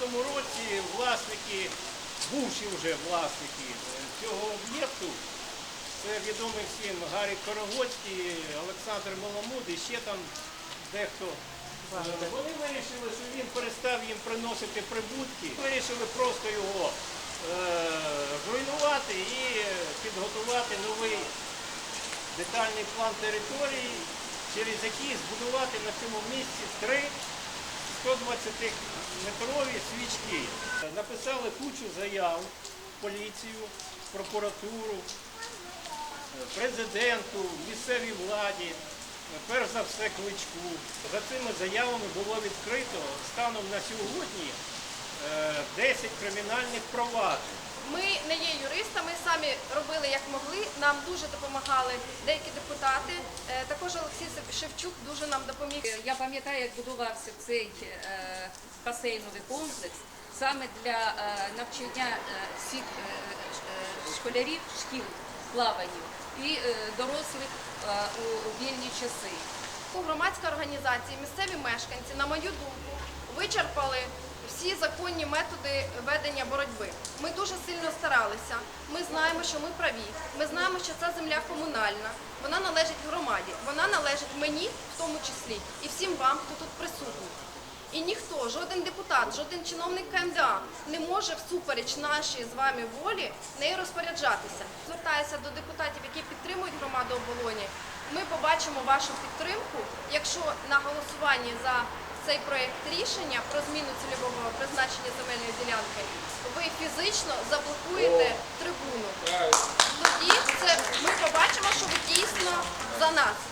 році власники, бувші вже власники е, цього об'єкту, це відомий всім Гаррі Корогоцький, Олександр Маламуд і ще там дехто. Е, Вони вирішили, що він перестав їм приносити прибутки. Вирішили просто його е, зруйнувати і підготувати новий детальний план території, через який збудувати на цьому місці три 120-метрові свічки. Написали кучу заяв поліцію, прокуратуру, президенту, місцевій владі, перш за все кличку. За цими заявами було відкрито станом на сьогодні е, 10 кримінальних проваджень. Ми не є юристами, самі робили як могли. Нам дуже допомагали деякі депутати. Е, Також Олексій Шевчук дуже нам допоміг. Я пам'ятаю, як будувався цей е, басейновий комплекс саме для е, навчання е, всіх е, е, школярів шкіл плаванню і е, дорослих е, у, у вільні часи. Громадська організація, місцеві мешканці, на мою думку, вичерпали всі законні методи ведення боротьби. Ми дуже сильно старалися. Ми знаємо, що ми праві. Ми знаємо, що ця земля комунальна. Вона належить громаді. Вона належить мені, в тому числі, і всім вам, хто тут присутній. І ніхто, жоден депутат, жоден чиновник КМДА не може всупереч нашій з вами волі нею розпоряджатися. Звертаюся до депутатів, які підтримують громаду оболоні. Ми побачимо вашу підтримку, якщо на голосуванні за цей проєкт рішення про зміну цільового призначення земельної ділянки ви фізично заблокуєте трибуну. Тоді це ми побачимо, що ви дійсно за нас.